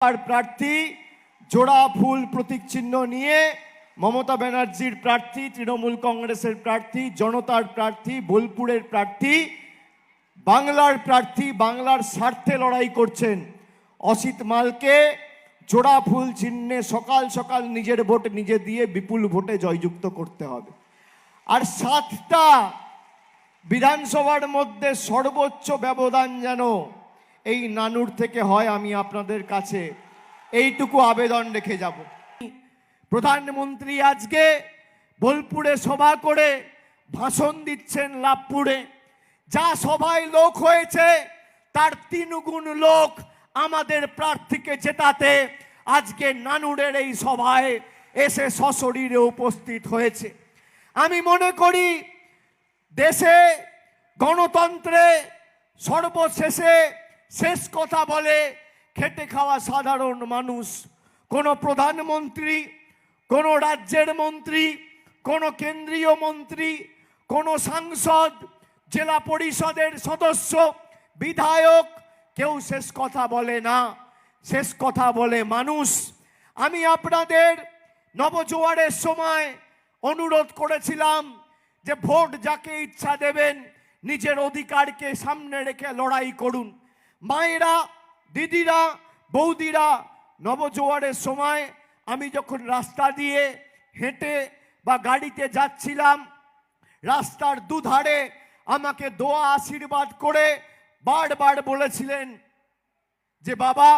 আর প্রার্থী জোড়া ফুল প্রতীক চিহ্ন নিয়ে মমতা ব্যানার্জির প্রার্থী, তৃণমূল কংগ্রেসের প্রার্থী, জনতার প্রার্থী, বোলপুরের প্রার্থী, বাংলার প্রার্থী, বাংলার স্বার্থে লড়াই করছেন অসিত মালকে। জোড়া ফুল চিহ্নে সকাল সকাল নিজের ভোট নিজে দিয়ে বিপুল ভোটে জয়যুক্ত করতে হবে। আর সাতটা বিধানসভার মধ্যে সর্বোচ্চ ব্যবধান যেন এই নানুর থেকে হয় আমি আপনাদের কাছে। এইটুকু আবেদন রেখে যাব। প্রধানমন্ত্রী আজকে বোলপুরে সভা করে ভাষণ দিচ্ছেন লাভপুরে। যা সভায় লোক হয়েছে, তার তিনগুণ লোক আমাদের প্রার্থীকে জেতাতে আজকে নানুরের এই সভায় এসে সশরীরে উপস্থিত হয়েছে। আমি মনে করি, দেশে গণতন্ত্রে সর্বশেষে শেষ কথা বলে খেটে খাওয়া সাধারণ মানুষ। কোনো প্রধানমন্ত্রী, কোনো রাজ্যের মন্ত্রী, কোনো কেন্দ্রীয় মন্ত্রী, কোনো সাংসদ, জেলা পরিষদের সদস্য, বিধায়ক, কেউ শেষ কথা বলে না। শেষ কথা বলে মানুষ। আমি আপনাদের নবজোয়ারের সময় অনুরোধ করেছিলাম যে ভোট যাকে ইচ্ছা দেবেন, নিজের অধিকারকে সামনে রেখে লড়াই করুন। মায়েরা, দিদিরা, বৌদিরা নবজোয়ারের সময় আমি যখন রাস্তা দিয়ে হেঁটে বা গাড়িতে যাচ্ছিলাম, রাস্তার দুধারে আমাকে দোয়া আশীর্বাদ করে বারবার বলেছিলেন যে, বাবা,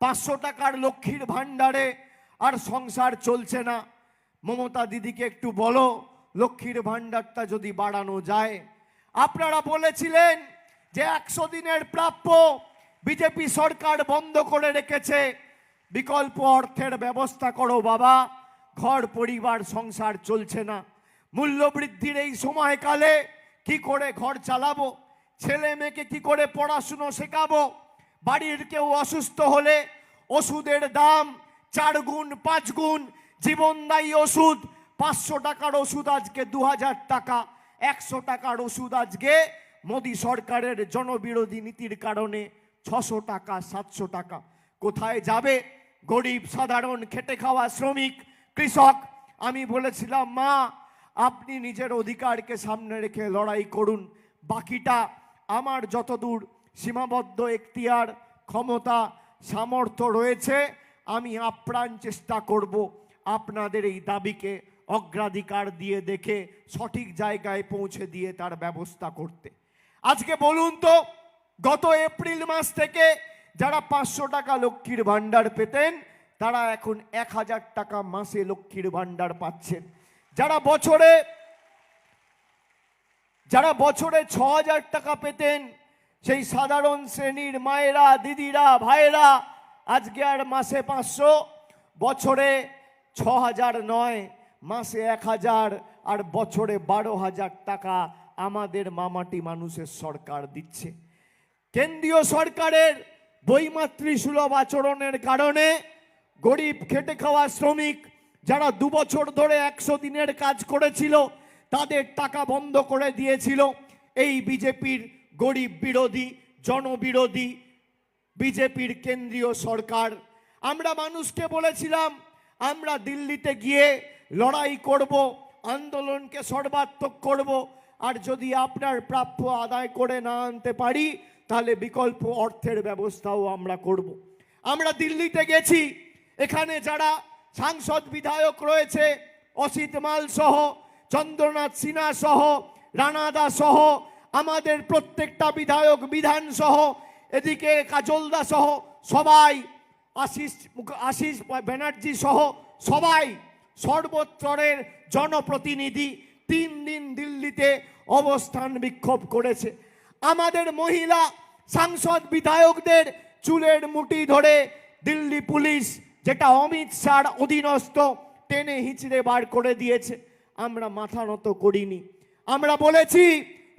পাঁচশো টাকার লক্ষ্মীর ভাণ্ডারে আর সংসার চলছে না। মমতা দিদিকে একটু বলো, লক্ষ্মীর ভাণ্ডারটা যদি বাড়ানো যায়। আপনারা বলেছিলেন যে একশো দিনের প্রাপ্য বিজেপি সরকার বন্ধ করে রেখেছে, বিকল্প অর্থের ব্যবস্থা করো বাবা, ঘর, পরিবার, সংসার চলছে না। মূল্যবৃদ্ধির এই সময়কালে কি করে ঘর চালাবো? ছেলে মেয়েকে কি করে পড়াশুনো শেখাবো? বাড়ির কেউ অসুস্থ হলে ওষুধের দাম চার গুণ, পাঁচ গুণ, জীবনদায়ী ওষুধ পাঁচশো টাকার ওষুধ আজকে দু হাজার টাকা, একশো টাকার ওষুধ আজকে মোদী সরকারের জনবিরোধী নীতির কারণে ছশো টাকা, সাতশো টাকা। কোথায় যাবে? গরিব, সাধারণ, খেটে খাওয়া শ্রমিক, কৃষক। আমি বলেছিলাম, মা, আপনি নিজের অধিকারকে সামনে রেখে লড়াই করুন। বাকিটা আমার যতদূর সীমাবদ্ধ এখতিয়ার, ক্ষমতা, সামর্থ্য রয়েছে, আমি আপ্রাণ চেষ্টা করব আপনাদের এই দাবিকে অগ্রাধিকার দিয়ে দেখে সঠিক জায়গায় পৌঁছে দিয়ে তার ব্যবস্থা করতে। আজকে বলুন তো, গত এপ্রিল মাস থেকে যারা পাঁচশো টাকা লক্ষ্মীর ভাণ্ডার পেতেন, তারা এখন এক হাজার টাকা মাসে লক্ষ্মীর ভাণ্ডার পাচ্ছেন। যারা বছরে যারা বছরে ছ হাজার টাকা পেতেন, সেই সাধারণ শ্রেণির মায়েরা, দিদিরা, ভাইয়েরা, আজকে আর মাসে পাঁচশো, বছরে ছ হাজার নয়, মাসে এক হাজার, আর বছরে বারো হাজার টাকা আমাদের মামাটি মানুষের সরকার দিচ্ছে। কেন্দ্রীয় সরকারের বইমাতৃ সুলভ আচরণের কারণে গরিব খেটে খাওয়া শ্রমিক যারা দু বছর ধরে একশো দিনের কাজ করেছিল, তাদের টাকা বন্ধ করে দিয়েছিল। এই বিজেপির গরিব বিরোধী, জনবিরোধী বিজেপির কেন্দ্রীয় সরকার। আমরা মানুষকে বলেছিলাম, আমরা দিল্লিতে গিয়ে লড়াই করব, আন্দোলনকে সর্বাত্মক করব আর যদি আপনার প্রাপ্য আদায় করে না আনতে পারি, তাহলে বিকল্প অর্থের ব্যবস্থাও আমরা করব। আমরা দিল্লিতে গেছি, এখানে যারা সাংসদ বিধায়ক রয়েছে, অসিত মাল সহ, চন্দ্রনাথ সিনহা সহ রানাদা সহ, আমাদের প্রত্যেকটা বিধায়ক বিধান সহ, এদিকে কাজলদা সহ, সবাই, আশিস আশিস ব্যানার্জি সহ, সবাই সর্বস্তরের জনপ্রতিনিধি তিন দিন দিল্লিতে অবস্থান বিক্ষোভ করেছে। আমাদের মহিলা সাংসদ বিধায়কদের চুলের মুঠি ধরে দিল্লি পুলিশ, যেটা অমিত শাহর অধীনস্থ, টেনে হিচড়ে বার করে দিয়েছে। আমরা মাথা নত করিনি। আমরা বলেছি,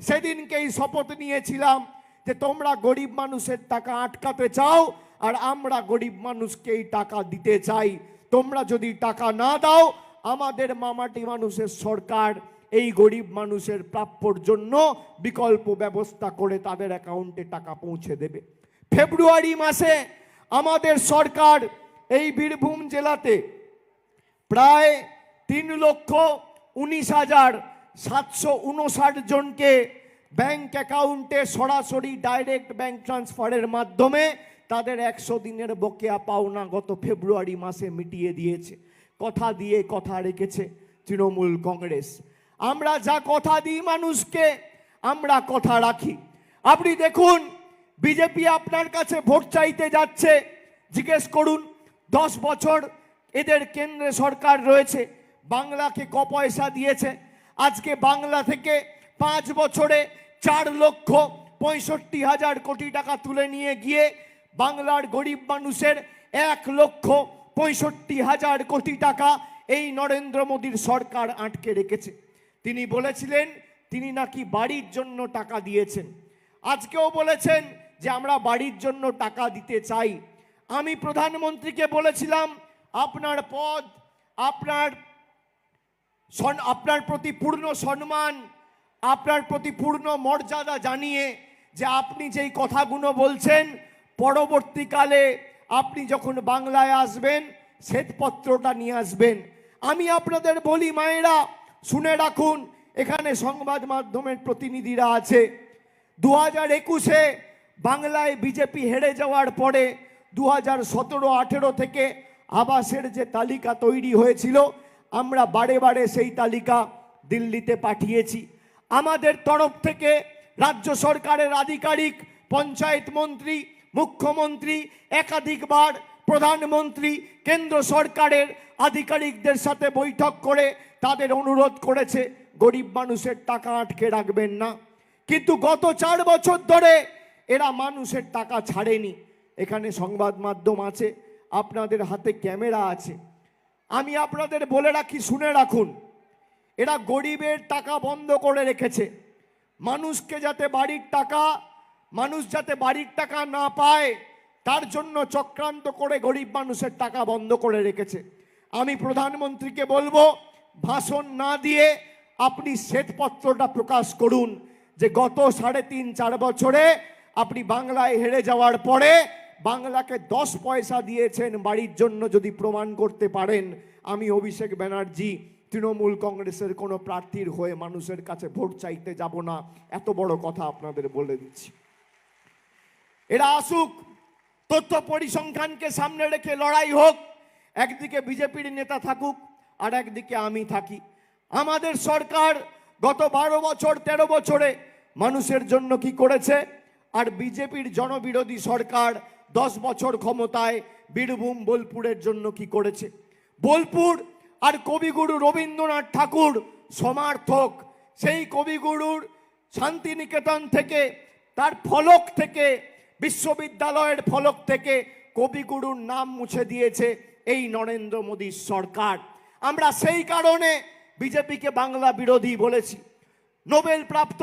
সেদিনকেই শপথ নিয়েছিলাম যে তোমরা গরিব মানুষের টাকা আটকাতে চাও, আর আমরা গরিব মানুষকে এই টাকা দিতে চাই। তোমরা যদি টাকা না দাও, আমাদের মামাটি মানুষের সরকার এই গরিব মানুষের প্রাপ্যর জন্য বিকল্প ব্যবস্থা করে তাদের অ্যাকাউন্টে টাকা পৌঁছে দেবে। ফেব্রুয়ারি মাসে আমাদের সরকার এই বীরভূম জেলাতে প্রায় তিন লক্ষ উনিশ হাজার সাতশো উনষাট জনকে ব্যাংক অ্যাকাউন্টে সরাসরি ডাইরেক্ট ব্যাংক ট্রান্সফারের মাধ্যমে তাদের একশো দিনের বকেয়া পাওনা গত ফেব্রুয়ারি মাসে মিটিয়ে দিয়েছে। কথা দিয়ে কথা রেখেছে তৃণমূল কংগ্রেস। আমরা যা কথা দিই মানুষকে, আমরা কথা রাখি। আপনি দেখুন, বিজেপি আপনার কাছে ভোট চাইতে যাচ্ছে। জিজ্ঞেস করুন, দশ বছর এদের কেন্দ্রে সরকার রয়েছে, বাংলাকে ক পয়সা দিয়েছে? আজকে বাংলা থেকে পাঁচ বছরে চার লক্ষ পঁয়ষট্টি হাজার কোটি টাকা তুলে নিয়ে গিয়ে বাংলার গরিব মানুষের এক লক্ষ পঁয়ষট্টি হাজার কোটি টাকা এই নরেন্দ্র মোদীর সরকার আটকে রেখেছে। তিনি বলেছিলেন, তিনি নাকি বাড়ির জন্য টাকা দিয়েছেন। আজকেও বলেছেন যে, আমরা বাড়ির জন্য টাকা দিতে চাই। আমি প্রধানমন্ত্রীকে বলেছিলাম, আপনার পদ, আপনার আপনার প্রতি পূর্ণ সম্মান, আপনার প্রতি পূর্ণ মর্যাদা জানিয়ে যে, আপনি যেই কথাগুলো বলছেন, পরবর্তীকালে আপনি যখন বাংলায় আসবেন, শ্বেতপত্রটা নিয়ে আসবেন। আমি আপনাদের বলি, মায়েরা শুনে রাখুন, এখানে সংবাদ মাধ্যমের প্রতিনিধিরা আছে। দু হাজার একুশে বাংলায় বিজেপি হেরে যাওয়ার পরে দু হাজার সতেরো আঠেরো থেকে আবাসের যে তালিকা তৈরি হয়েছিল, আমরা বারে বারে সেই তালিকা দিল্লিতে পাঠিয়েছি। আমাদের তরফ থেকে রাজ্য সরকারের আধিকারিক, পঞ্চায়েত মন্ত্রী, মুখ্যমন্ত্রী, একাধিকবার প্রধানমন্ত্রী, কেন্দ্র সরকারের আধিকারিকদের সাথে বৈঠক করে তাদের অনুরোধ করেছে, গরিব মানুষের টাকা আটকে রাখবেন না। কিন্তু গত চার বছর ধরে এরা মানুষের টাকা ছাড়েনি। এখানে সংবাদ মাধ্যম আছে, আপনাদের হাতে ক্যামেরা আছে। আমি আপনাদের বলে রাখি, শুনে রাখুন। এরা গরিবের টাকা বন্ধ করে রেখেছে। মানুষকে যাতে বাড়ির টাকা, মানুষ যাতে বাড়ির টাকা না পায়, তার জন্য চক্রান্ত করে গরিব মানুষের টাকা বন্ধ করে রেখেছে। আমি প্রধানমন্ত্রীকে বলব ভাষণ না দিয়ে আপনি শ্বেতপত্রটা প্রকাশ করুন যে গত সাড়ে তিন, চার বছরে আপনি বাংলায় হেরে যাওয়ার পরে বাংলাকে দশ পয়সা দিয়েছেন বাড়ির জন্য যদি প্রমাণ করতে পারেন। আমি অভিষেক ব্যানার্জি, তৃণমূল কংগ্রেসের কোনো প্রার্থীর হয়ে মানুষের কাছে ভোট চাইতে যাব না। এত বড় কথা আপনাদের বলে দিচ্ছি। এরা আসুক, তথ্য পরিসংখ্যানকে সামনে রেখে লড়াই হোক, একদিকে বিজেপির নেতা থাকুক আর একদিকে আমি থাকি। আমাদের সরকার গত বারো বছর, তেরো বছরে মানুষের জন্য কি করেছে? আর বিজেপির জনবিরোধী সরকার দশ বছর ক্ষমতায় বীরভূম, বোলপুরের জন্য কি করেছে? বোলপুর আর কবিগুরু রবীন্দ্রনাথ ঠাকুর সমার্থক। সেই কবিগুরুর শান্তিনিকেতন থেকে, তার ফলক থেকে, বিশ্ববিদ্যালয়ের ফলক থেকে কবিগুরুর নাম মুছে দিয়েছে এই নরেন্দ্র মোদীর সরকার। আমরা সেই কারণে বিজেপিকে বাংলা বিরোধী বলেছি। নোবেল প্রাপ্ত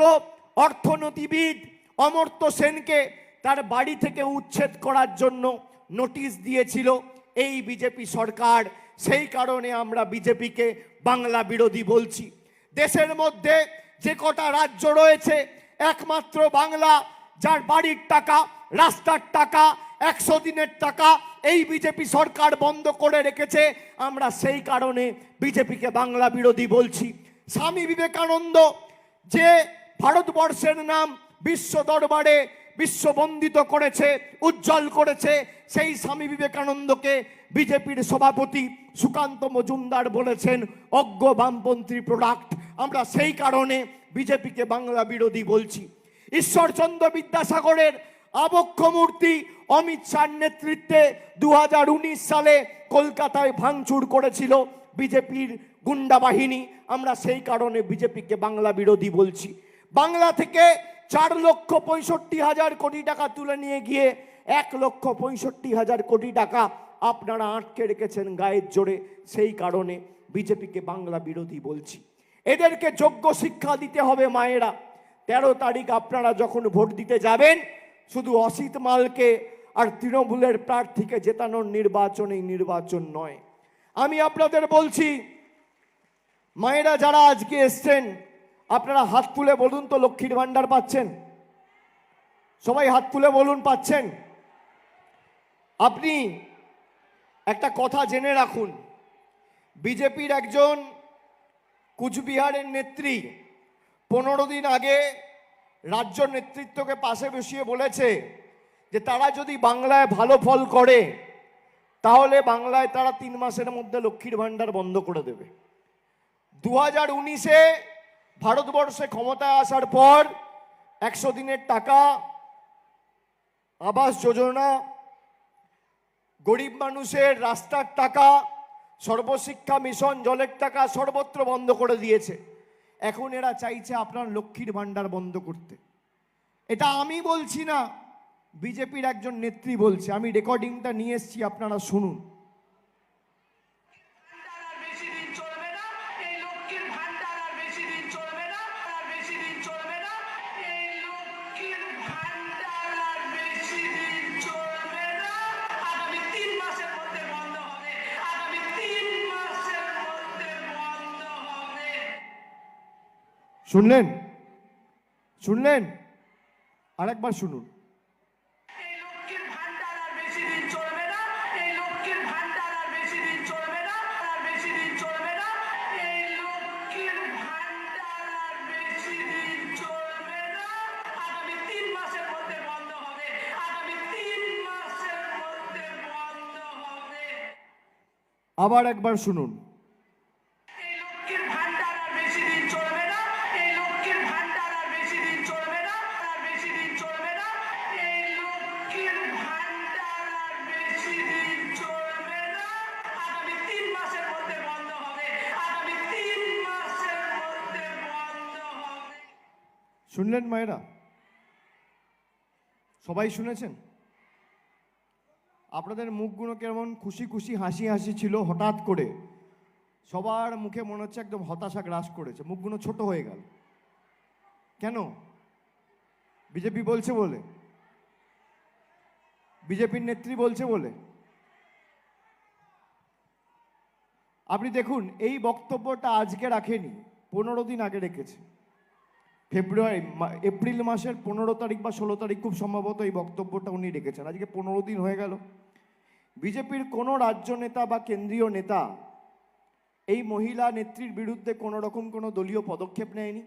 অর্থনীতিবিদ অমর্ত্য সেনকে তার বাড়ি থেকে উচ্ছেদ করার জন্য নোটিশ দিয়েছিল এই বিজেপি সরকার। সেই কারণে আমরা বিজেপিকে বাংলা বিরোধী বলছি। দেশের মধ্যে যে কটা রাজ্য রয়েছে, একমাত্র বাংলা, যার বাড়ির টাকা, রাস্তার টাকা একশো দিনের টাকা এই বিজেপি সরকার বন্ধ করে রেখেছে। আমরা সেই কারণে বিজেপিকে বাংলা বিরোধী বলছি। স্বামী বিবেকানন্দ, যে ভারতবর্ষের নাম বিশ্ব দরবারে বিশ্ববন্দিত করেছে, উজ্জ্বল করেছে, সেই স্বামী বিবেকানন্দকে বিজেপির সভাপতি সুকান্ত মজুমদার বলেছেন, অজ্ঞ বামপন্থী প্রোডাক্ট আমরা সেই কারণে বিজেপিকে বাংলা বিরোধী বলছি। ঈশ্বরচন্দ্র বিদ্যাসাগরের আবক্ষ মূর্তি অমিত শাহর নেতৃত্বে দু হাজার উনিশ সালে কলকাতায় ভাঙচুর করেছিল বিজেপির গুন্ডা বাহিনী। আমরা সেই কারণে বিজেপিকে বাংলা বিরোধী বলছি। বাংলা থেকে চার লক্ষ পঁয়ষট্টি হাজার কোটি টাকা তুলে নিয়ে গিয়ে এক লক্ষ পঁয়ষট্টি হাজার কোটি টাকা আপনারা আটকে রেখেছেন গায়ের জোরে। সেই কারণে বিজেপিকে বাংলা বিরোধী বলছি। এদেরকে যোগ্য শিক্ষা দিতে হবে মায়েরা। তেরো তারিখ আপনারা যখন ভোট দিতে যাবেন শুধু অসিত মালকে আর তৃণমূলের প্রার্থীকে জেতানোর নির্বাচন এই নির্বাচন নয়। আমি আপনাদের বলছি, মায়েরা যারা আজকে এসছেন, আপনারা হাত তুলে বলুন তো লক্ষ্মীর ভাণ্ডার পাচ্ছেন? সবাই হাত তুলে বলুন, পাচ্ছেন? আপনি একটা কথা জেনে রাখুন। বিজেপির একজন কুচবিহারের নেত্রী পনেরো দিন আগে রাজ্য নেতৃত্বকে পাশে বসিয়ে বলেছে যে তারা যদি বাংলায় ভালো ফল করে, তাহলে বাংলায় তারা তিন মাসের মধ্যে লক্ষ্মীর ভাণ্ডার বন্ধ করে দেবে। দু হাজার উনিশে ভারতবর্ষে ক্ষমতায় আসার পর একশো দিনের টাকা, আবাস যোজনা, গরিব মানুষের রাস্তার টাকা, সর্বশিক্ষা, মিশন, জলের টাকা সর্বত্র বন্ধ করে দিয়েছে। এখন এরা চাইছে আপনার লক্ষ্মীর ভাণ্ডার বন্ধ করতে। এটা আমি বলছি না, বিজেপির একজন নেত্রী বলছে। আমি রেকর্ডিংটা নিয়ে এসেছি, আপনারা শুনুন। মাসের শুনলেন? আরেকবার শুনুন। আবার একবার শুনুন। এই লক্ষ্মীর ভান্ডার আর বেশি দিন চলবে শুনলেন মায়েরা? সবাই শুনেছেন? আপনাদের মুখগুলো কেমন খুশি খুশি, হাসি হাসি ছিল হঠাৎ করে। সবার মুখে মনে হচ্ছে একদম হতাশা গ্রাস করেছে। মুখগুলো ছোট হয়ে গেল। কেন? বিজেপি বলছে বলে। বিজেপির নেত্রী বলছে বলে। আপনি দেখুন, এই বক্তব্যটা আজকে রাখেনি, পনেরো দিন আগে রেখেছে। ফেব্রুয়ারি এপ্রিল মাসের পনেরো তারিখ বা ষোলো তারিখ খুব সম্ভবত এই বক্তব্যটা উনি রেখেছেন। আজকে পনেরো দিন হয়ে গেল। বিজেপির কোনো রাজ্য নেতা বা কেন্দ্রীয় নেতা এই মহিলা নেত্রীর বিরুদ্ধে কোনো রকম কোনো দলীয় পদক্ষেপ নেয়নি।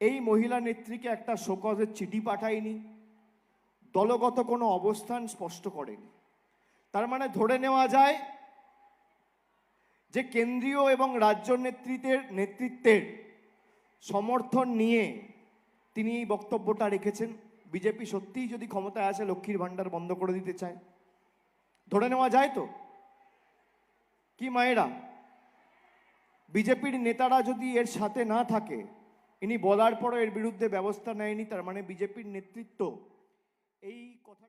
এই মহিলা নেত্রীকে একটা শোকজের চিঠি পাঠায়নি। দলগত কোনো অবস্থান স্পষ্ট করেনি। তার মানে ধরে নেওয়া যায় যে কেন্দ্রীয় এবং রাজ্য নেতৃত্বের নেতৃত্বের সমর্থন নিয়ে তিনি এই বক্তব্যটা রেখেছেন। বিজেপি সত্যিই যদি ক্ষমতায় আসে, লক্ষ্মীর ভাণ্ডার বন্ধ করে দিতে চায়। ধরে নেওয়া যায় তো? কি মায়েরা? বিজেপির নেতারা যদি এর সাথে না থাকে, ইনি বলার পরও এর বিরুদ্ধে ব্যবস্থা নেয়নি, তার মানে বিজেপির নেতৃত্ব এই কথাটা